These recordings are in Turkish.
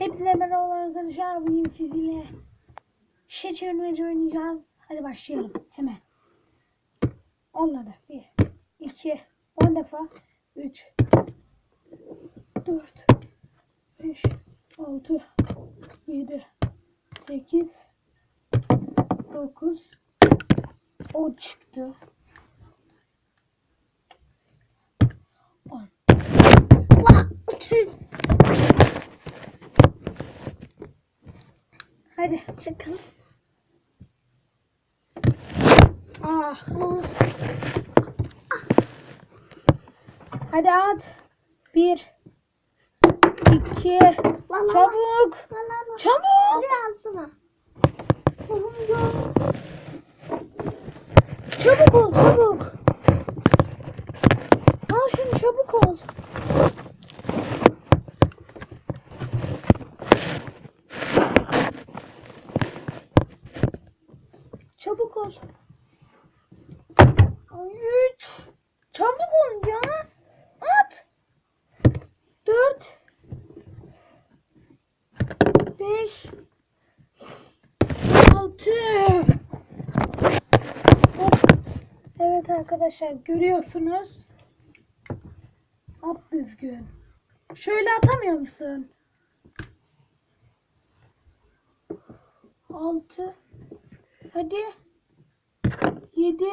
Hepinize merhaba arkadaşlar. Bugün sizinle şişe çevirmeci oynayacağız. Hadi başlayalım hemen. Onları bir, iki, on defa, üç, dört, beş, altı, yedi, sekiz, dokuz, on çıktı. On. Hadi. Sakın. Ah. Hadi at. Bir. iki. Valla. Çabuk. Valla. Çabuk. Çabuk ol çabuk. Al şunu çabuk ol. Çabuk ol. Üç. Çabuk ol ya. At. Dört. Beş. Altı. Evet arkadaşlar görüyorsunuz. At düzgün. Şöyle atamıyor musun? Altı. Hadi. Yedi.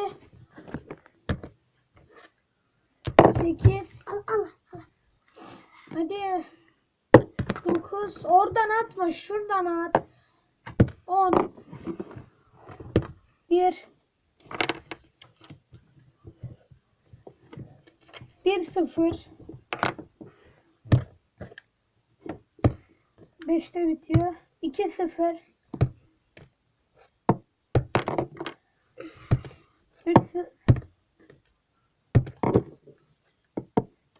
Sekiz. Al al. al. Hadi. Dokuz. Oradan atma. Şuradan at. On. Bir. Bir sıfır. Beşte bitiyor. İki sıfır. 3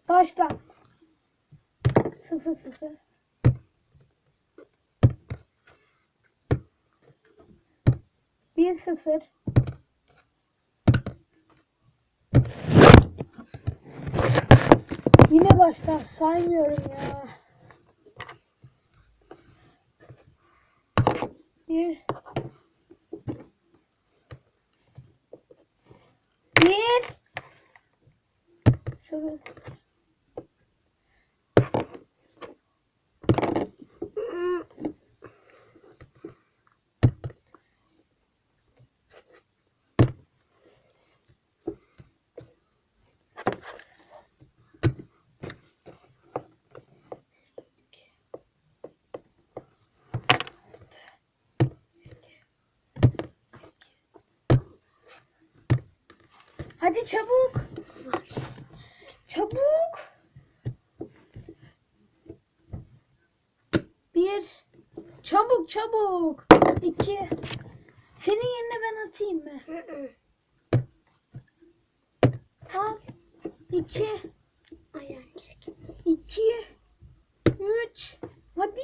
Başla. 0 0 1 0 Yine baştan saymıyorum ya. 1 Sıfır. Hadi çabuk. Çabuk. Bir. Çabuk çabuk. İki. Senin yerine ben atayım mı? Al. İki. Ayağını çek. iki, Üç. Hadi.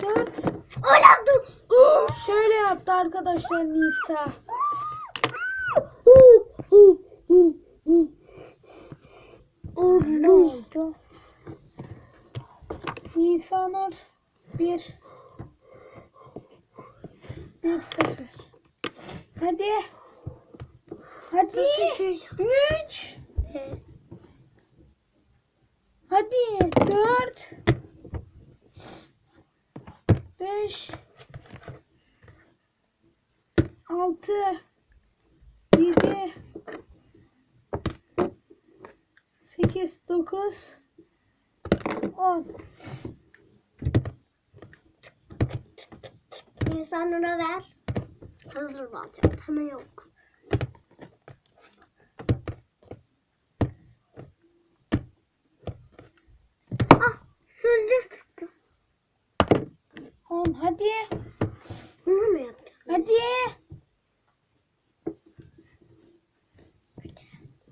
Dört. Oğlum dur. Şöyle yaptı arkadaşlar Nisa. İhsanur 1 1 0 Hadi. Hadi. 3 şey? Hadi. 4 5 6 7 8 9 10 sen ona ver. Hazır mı alacağım? Sana yok. Ah, sürücü sıktım. Oğlum hadi. Bunu mu yaptın? Hadi.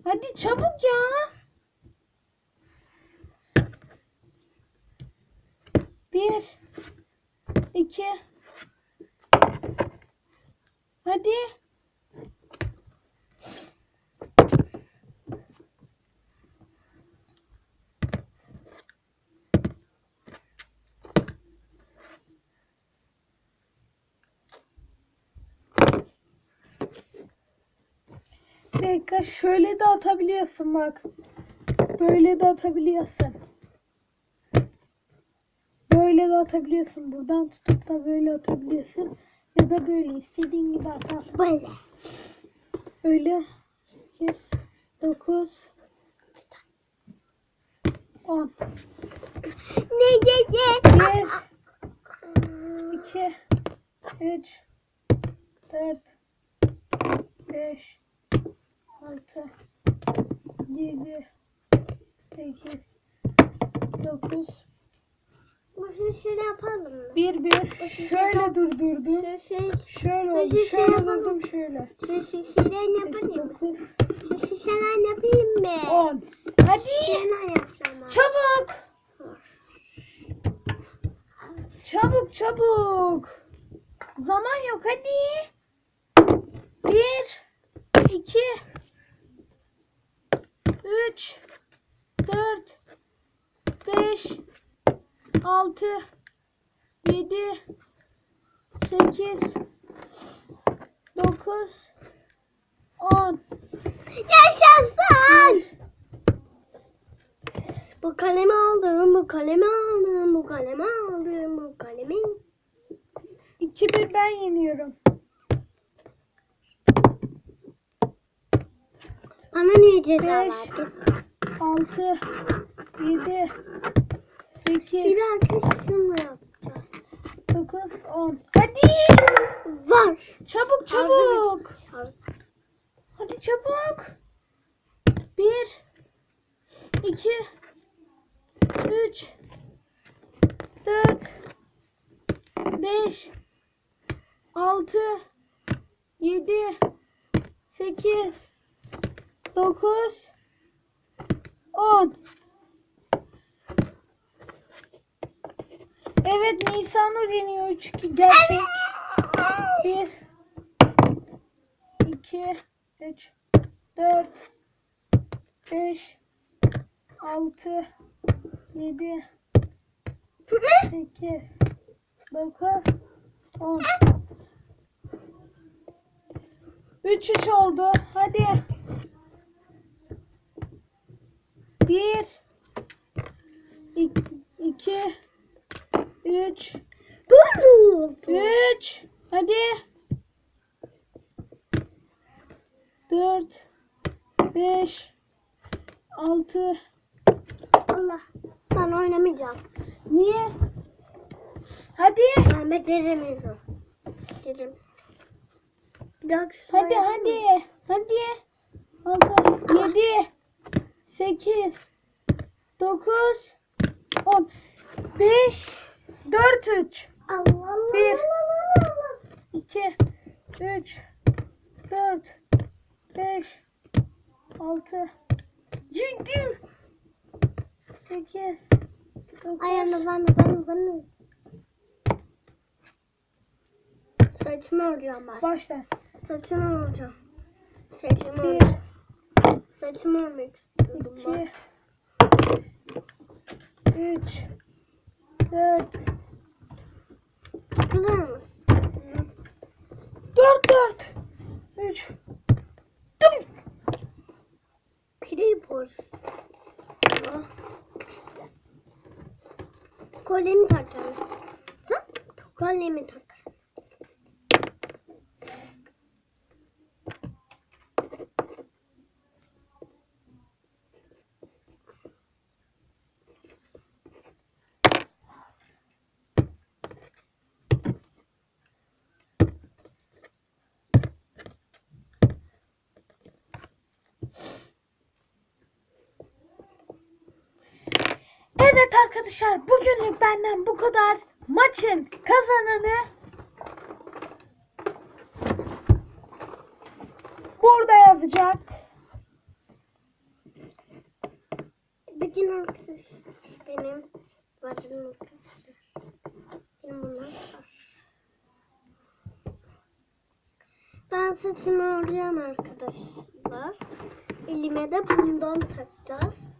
Hadi çabuk ya. Bir. iki. Hadi. Bir şöyle de atabiliyorsun bak. Böyle de atabiliyorsun. Böyle de atabiliyorsun. Buradan tutup da böyle atabiliyorsun. Da böyle istediğin gibi at. al. Böyle. Öyle. 8, 9, 10. Ne ye ye. 1, 2, 3, 4, 5, 6, 7, 8, 9, Bu şöyle yapalım mı? 1, 1. Şöyle durdurdum. Şu şey, Şöyle oldu. şişe Şöyle yapalım. durdum şöyle. şu şişeden yapayım mı? 9, Şu şişeden yapayım mı? 10. Hadi. Çabuk. Çabuk çabuk. Zaman yok hadi. Bir, iki, üç, dört, beş, altı, yedi, sekiz, dokuz, on. Yaşasın! Bu kalemi aldım, bu kalemi aldım, bu kalemi aldım, bu kalemi. İki bir ben yeniyorum. Bana niye ceza verdin? Altı, yedi, sekiz, Bir dakika şunu yapacağız. dokuz, on. Hadi. Var. Çabuk çabuk. Şarj. Hadi çabuk. Bir, iki, üç, dört, beş, altı, yedi, sekiz, dokuz, on. Evet Nisanur yeniyor 3-2 gerçek. Bir, iki, üç, dört, beş, altı, yedi, sekiz, dokuz, on. Üç üç oldu. Hadi. Bir, iki, iki üç, Böyle oldu. Üç. Hadi. Dört. Beş. Altı. Allah. Ben oynamayacağım. Niye? Hadi. Ben beceremiyorum. Bir dakika. Hadi hadi. Hadi. Altı. Yedi. Sekiz. Dokuz. On. Beş. Dört üç. Allah Allah. Bir. Allah, Allah. 2 3 4 5 6 7 8 Ayağını 9 ben de ben de ben de. Saçımı öreceğim ben. Başla. Saçımı öreceğim. Saçımı 1 öreceğim. Saçımı örmek istiyorum ben. 2 3 4 Kızar mısın? 4 4 3 Dım. Pripos. Kolemi takacağım. Sen kolemi tak. Evet arkadaşlar bugünlük benden bu kadar. Maçın kazananı burada yazacak. Bir gün arkadaş benim varım arkadaşlar. Benim. Ben saçımı öreceğim arkadaşlar. Elime de bundan takacağız.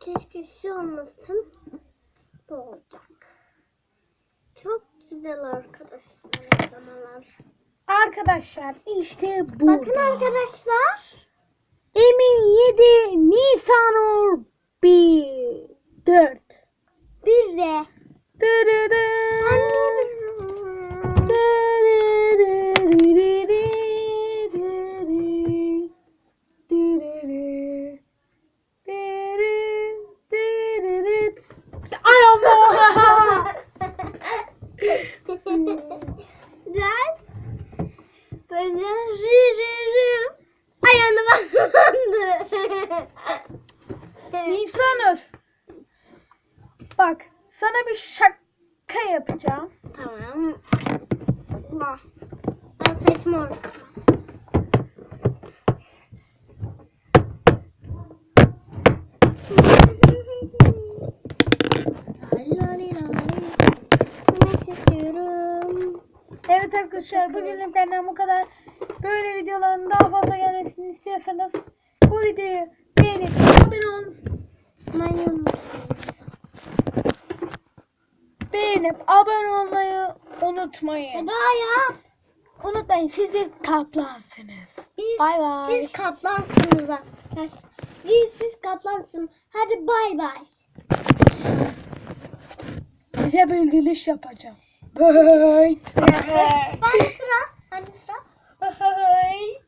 Keşke şu olmasın. Bu olacak. Çok güzel arkadaşlar. Zamanlar. Arkadaşlar işte burada. Bakın arkadaşlar. Emin 7, Nisanur 1, 4. Bir de. Ay Rırırım. Ayağını basmadı. Nisanur. Bak sana bir şaka yapacağım. tamam. Allah. Ben saçma. Evet arkadaşlar bugünlük benden bu kadar. Böyle videoların daha fazla gelmesini istiyorsanız bu videoyu beğenip abone olun. Maymun. Beğenip abone olmayı unutmayın. Eda ya. Unutmayın siz bir kaplansınız. Biz, Bay bay. Biz kaplansınız arkadaşlar. Biz siz kaplansın. Hadi bay bay. Size gülüş yapacağım. Böyle. Ben de sıra. Ben de sıra. Bye.